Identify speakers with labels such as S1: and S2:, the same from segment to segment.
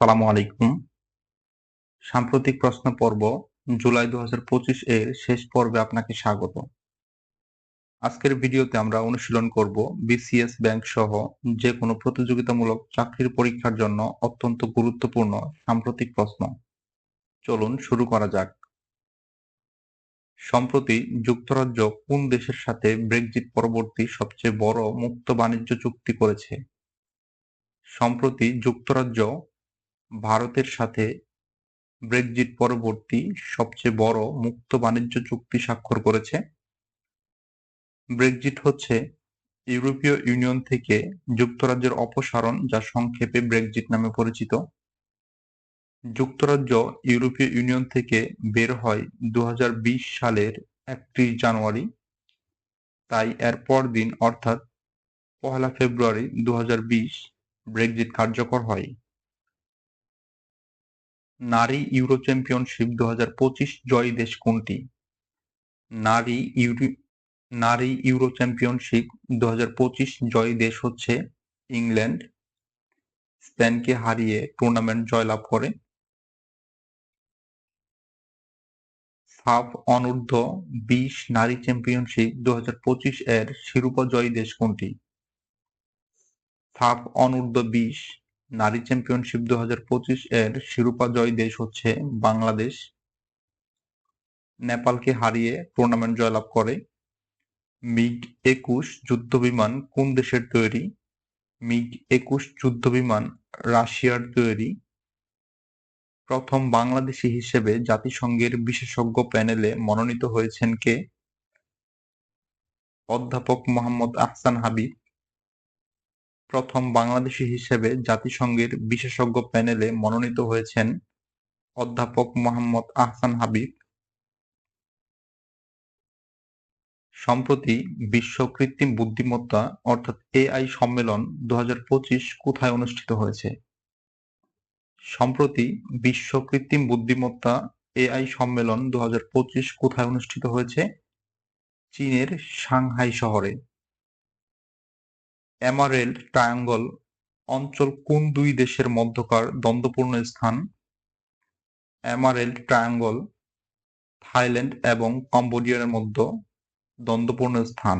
S1: সালামু আলাইকুম। সাম্প্রতিক প্রশ্ন পর্ব জুলাই দু হাজার পঁচিশ এর শেষ পর্বে আপনাকে স্বাগত। আজকের ভিডিওতে আমরা অনুশীলন করব বিসিএস ব্যাংক সহ যে কোনো প্রতিযোগিতামূলক চাকরির পরীক্ষার জন্য অত্যন্ত গুরুত্বপূর্ণ সাম্প্রতিক প্রশ্ন। চলুন শুরু করা যাক। সম্প্রতি যুক্তরাজ্য কোন দেশের সাথে ব্রেক্সিট পরবর্তী সবচেয়ে বড় মুক্ত বাণিজ্য চুক্তি করেছে? সম্প্রতি যুক্তরাজ্য ভারতের সাথে ব্রেক্সিট পরবর্তী সবচেয়ে বড় মুক্ত বাণিজ্য চুক্তি স্বাক্ষর করেছে। ব্রেক্সিট হচ্ছে ইউরোপীয় ইউনিয়ন থেকে যুক্তরাজ্যের অপসারণ যা সংক্ষেপে ব্রেক্সিট নামে পরিচিত। যুক্তরাজ্য ইউরোপীয় ইউনিয়ন থেকে বের হয় দু হাজার বিশ সালের একত্রিশ জানুয়ারি। তাই এর পরদিন অর্থাৎ পহেলা ফেব্রুয়ারি দু ব্রেক্সিট কার্যকর হয়। নারী ইউরো চ্যাম্পিয়নশিপ দু হাজার পঁচিশ জয়ী দেশ কোনটি? নারী ইউরো নারী ইউরো চ্যাম্পিয়নশিপ দু হাজার পঁচিশ জয়ী দেশ হচ্ছে ইংল্যান্ড। স্পেনকে হারিয়ে টুর্নামেন্ট জয়লাভ করে। সাফ অনূর্ধ্ব বিশ নারী চ্যাম্পিয়নশিপ দু হাজার পঁচিশ এর শিরোপা জয়ী দেশ কোনটি? সাফ অনূর্ধ্ব বিশ নারী চ্যাম্পিয়নশিপ দু হাজার পঁচিশ এর শিরোপা জয় দেশ হচ্ছে বাংলাদেশ। নেপালকে হারিয়ে টুর্নামেন্ট জয়লাভ করে। মিগ একুশ যুদ্ধবিমান কোন দেশের তৈরি? মিগ একুশ যুদ্ধবিমান রাশিয়ার তৈরি। প্রথম বাংলাদেশি হিসেবে জাতিসংঘের বিশেষজ্ঞ প্যানেলে মনোনীত হয়েছেন কে? অধ্যাপক মোহাম্মদ আহসান হাবিব। প্রথম বাংলাদেশি হিসেবে জাতিসংঘের বিশেষজ্ঞ প্যানেলে মনোনীত হয়েছেন অধ্যাপক মোহাম্মদ আহসান হাবিব। সম্প্রতি বিশ্ব কৃত্রিম বুদ্ধিমত্তা অর্থাৎ এআই সম্মেলন দু হাজার পঁচিশ কোথায় অনুষ্ঠিত হয়েছে? সম্প্রতি বিশ্ব কৃত্রিম বুদ্ধিমত্তা এআই সম্মেলন দু হাজার পঁচিশ কোথায় অনুষ্ঠিত হয়েছে? চীনের সাংহাই শহরে। এমারেল্ড, ট্রায়াঙ্গল অঞ্চল কোন দুই দেশের মধ্যকার দ্বন্দ্বপূর্ণ স্থান? এমারেল্ড, ট্রায়াঙ্গল থাইল্যান্ড এবং কম্বোডিয়ার মধ্যে দ্বন্দ্বপূর্ণ স্থান।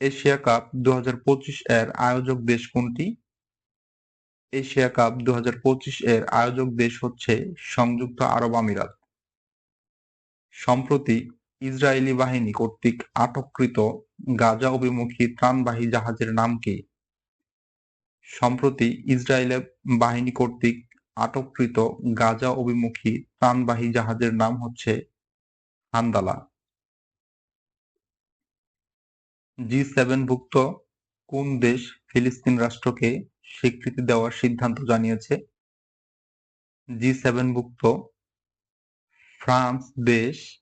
S1: এশিয়া কাপ দু হাজার পঁচিশ এর আয়োজক দেশ কোনটি? এশিয়া কাপ দু হাজার পঁচিশ এর আয়োজক দেশ হচ্ছে সংযুক্ত আরব আমিরাত। সম্প্রতি ইসরায়েলি বাহিনী কর্তৃক আটককৃত গাজা অভিমুখী ত্রাণবাহী জাহাজের নাম কি সম্প্রতি ইসরায়েলের বাহিনী কর্তৃক আটককৃত গাজা অভিমুখী ত্রাণবাহী জাহাজের নাম হচ্ছে হান্দালা। জি সেভেনভুক্ত কোন দেশ ফিলিস্তিন রাষ্ট্রকে স্বীকৃতি দেওয়ার সিদ্ধান্ত জানিয়েছে? জি সেভেনভুক্ত ফ্রান্স দেশ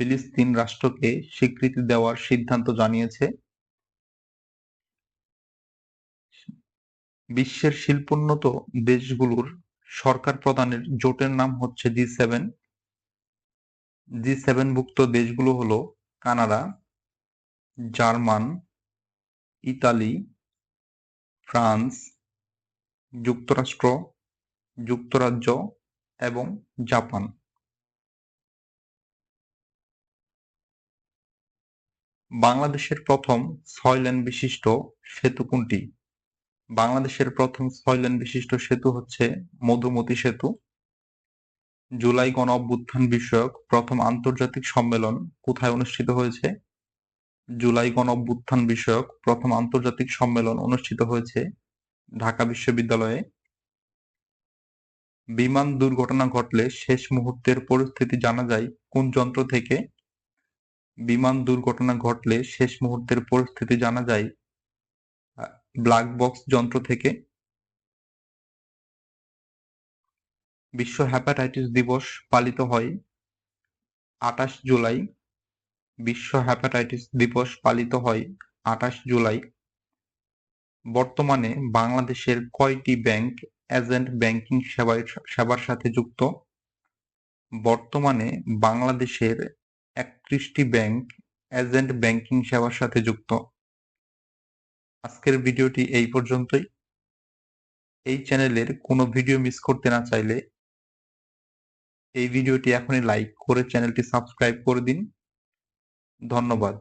S1: ফিলিস্তিন রাষ্ট্রকে স্বীকৃতি দেওয়ার সিদ্ধান্ত জানিয়েছে। বিশ্বের শিল্পোন্নত দেশগুলোর সরকার প্রধানের জোটের নাম হচ্ছে জি সেভেন। জি সেভেনভুক্ত দেশগুলো হলো কানাডা, জার্মান, ইতালি, ফ্রান্স, যুক্তরাষ্ট্র, যুক্তরাজ্য এবং জাপান। বাংলাদেশের প্রথম ছয় লেন বিশিষ্ট সেতু কোনটি? বাংলাদেশের প্রথম ছয় লেন বিশিষ্ট সেতু হচ্ছে মধুমতি সেতু। জুলাই গণ অভ্যুত্থান বিষয়ক প্রথম আন্তর্জাতিক সম্মেলন কোথায় অনুষ্ঠিত হয়েছে? জুলাই গণ অভ্যুত্থান বিষয়ক প্রথম আন্তর্জাতিক সম্মেলন অনুষ্ঠিত হয়েছে ঢাকা বিশ্ববিদ্যালয়ে। বিমান দুর্ঘটনা ঘটলে শেষ মুহূর্তের পরিস্থিতি জানা যায় কোন যন্ত্র থেকে? বিমান দুর্ঘটনা ঘটলে শেষ মুহূর্তের পরিস্থিতি জানা যায় ব্ল্যাক বক্স যন্ত্র থেকে। বিশ্ব হ্যাপাটাইটিস দিবস পালিত হয় আঠাশ জুলাই। বিশ্ব হ্যাপাটাইটিস দিবস পালিত হয় আঠাশ জুলাই। বর্তমানে বাংলাদেশের কয়টি ব্যাংক এজেন্ট ব্যাংকিং সেবার সাথে যুক্ত? বর্তমানে বাংলাদেশের একত্রিশটি ব্যাংক এজেন্ট ব্যাংকিং সেবার সাথে যুক্ত। আজকের ভিডিওটি এই পর্যন্তই। এই চ্যানেলের কোনো ভিডিও মিস করতে না চাইলে এই ভিডিওটি এখনই লাইক করে চ্যানেলটি সাবস্ক্রাইব করে দিন। ধন্যবাদ।